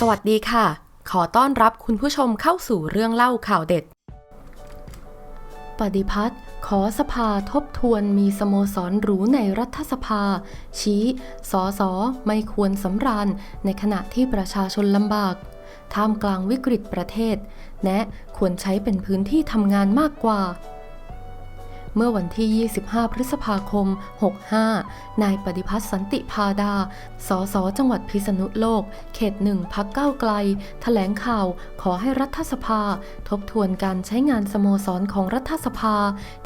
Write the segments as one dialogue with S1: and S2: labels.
S1: สวัสดีค่ะ ขอต้อนรับคุณผู้ชมเข้าสู่เรื่องเล่าข่าวเด็ด ปฏิพัฒน์ขอสภาทบทวนมีสโมสรหรูในรัฐสภา ชี้สอสอไม่ควรสำราญในขณะที่ประชาชนลำบาก ท่ามกลางวิกฤตประเทศแนะควรใช้เป็นพื้นที่ทำงานมากกว่า เมื่อวันที่ 25 พฤษภาคม 65 นายปฏิพัฒน์สันติพาดา สส จังหวัดพิษณุโลก เขตหนึ่งพักก้าวไกล แถลงข่าว ขอให้รัฐสภา ทบทวนการใช้งานสโมสรของรัฐสภา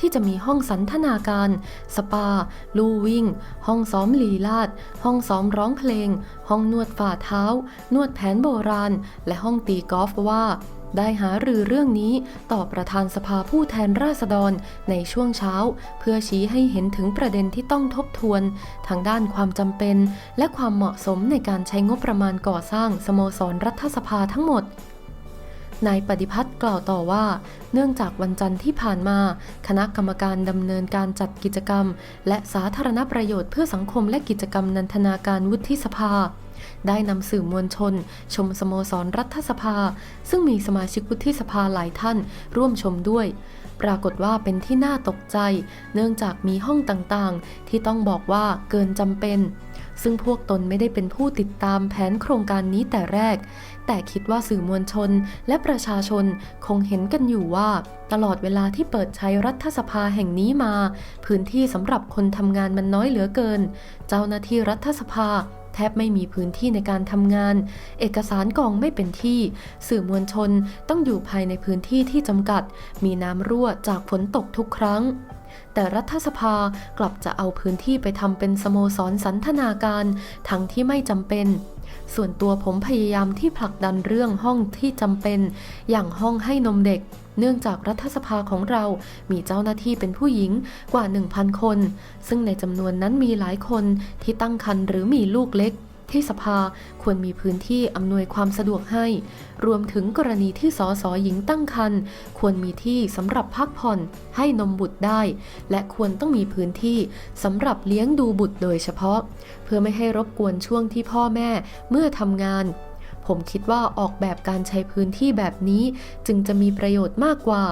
S1: ที่จะมีห้องสันทนาการ สปา ลู่วิ่ง ห้องซ้อมลีลาด ห้องซ้อมร้องเพลง ห้องนวดฝ่าเท้า นวดแผนโบราณ และห้องตีกอล์ฟว่า ได้หารือเรื่องนี้ต่อประธานสภาผู้แทนราษฎรในช่วงเช้า เพื่อชี้ให้เห็นถึงประเด็นที่ต้องทบทวน ทางด้านความจำเป็น และความเหมาะสมในการใช้งบประมาณก่อสร้างสโมสรรัฐสภาทั้งหมด นายปฏิพัฒน์กล่าวต่อว่า เนื่องจากวันจันทร์ที่ผ่านมา คณะกรรมการดำเนินการจัดกิจกรรม และสาธารณประโยชน์เพื่อสังคมและกิจกรรมนันทนาการวุฒิสภา ได้นำสื่อมวลชน ชมสโมสรรัฐสภา ซึ่งมีสมาชิกวุฒิสภาหลายท่าน ร่วมชมด้วยปรากฏว่าเป็นที่น่าตกใจ เนื่องจากมีห้องต่างๆ ที่ต้องบอกว่าเกินจำเป็น ซึ่งพวกตนไม่ได้เป็นผู้ติดตามแผนโครงการนี้แต่แรก แต่คิดว่าสื่อมวลชนและประชาชนคงเห็นกันอยู่ว่า ตลอดเวลาที่เปิดใช้รัฐสภาแห่งนี้มา พื้นที่สำหรับคนทำงานมันน้อยเหลือเกิน เจ้าหน้าที่รัฐสภาแทบไม่มีพื้นที่ในการทำงาน เอกสารกองไม่เป็นที่ สื่อมวลชนต้องอยู่ภายในพื้นที่ที่จำกัด มีน้ำรั่วจากฝนตกทุกครั้ง แต่รัฐสภากลับจะเอาพื้นที่ไปทำเป็นสโมสรสันทนาการ ทั้งที่ไม่จำเป็น ส่วนตัวผมพยายามที่ผลักดันเรื่องห้องที่จำเป็น อย่างห้องให้นมเด็ก เนื่องจากรัฐสภาของเรามีเจ้าหน้าที่เป็นผู้หญิงกว่า 1,000 คน ซึ่งในจำนวนนั้นมีหลายคนที่ตั้งครรภ์หรือมีลูกเล็ก ที่สภาควรมีพื้นที่อำนวยความสะดวกให้ รวมถึงกรณีที่สสหญิงตั้งครรภ์ควรมีที่สำหรับพักผ่อนให้นมบุตรได้ และควรต้องมีพื้นที่สำหรับเลี้ยงดูบุตรโดยเฉพาะ เพื่อไม่ให้รบกวนช่วงที่พ่อแม่เมื่อทำงานผมคิดว่าออกแบบการใช้พื้นที่แบบนี้จึงจะมีประโยชน์มากกว่า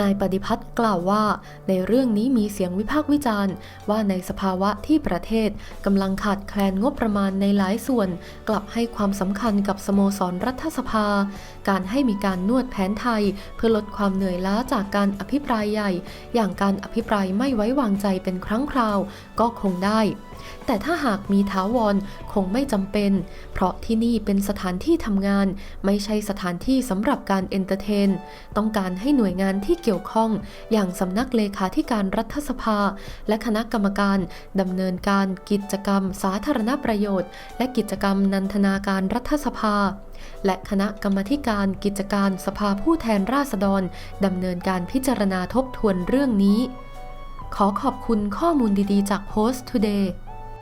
S1: นายปฏิพัฒน์กล่าวว่า ในเรื่องนี้มีเสียงวิพากษ์วิจารณ์ ว่าในสภาวะที่ประเทศกำลังขาดแคลนงบประมาณในหลายส่วน กลับให้ความสำคัญกับสโมสรรัฐสภา การให้มีการนวดแผนไทย เพื่อลดความเหนื่อยล้าจากการอภิปรายใหญ่ อย่างการอภิปรายไม่ไว้วางใจเป็นครั้งคราว ก็คงได้แต่ถ้าหากมีถาวรคงไม่จำเป็น เพราะที่นี่เป็นสถานที่ทำงาน ไม่ใช่สถานที่สำหรับการเอนเตอร์เทน ต้องการให้หน่วยงานที่เกี่ยวข้อง อย่างสำนักเลขาธิการรัฐสภา และคณะกรรมการดำเนินการกิจกรรม สาธารณประโยชน์ และกิจกรรมนันทนาการรัฐสภา และคณะกรรมธิการกิจการสภาผู้แทนราษฎรดำเนินการพิจารณาทบทวนเรื่องนี้ ขอขอบคุณข้อมูลดีๆ จาก Post Today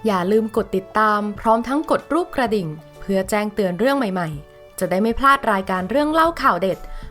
S1: อย่าลืมกดติดตาม พร้อมทั้งกดรูปกระดิ่ง เพื่อแจ้งเตือนเรื่องใหม่ๆ จะได้ไม่พลาดรายการเรื่องเล่าข่าวเด็ด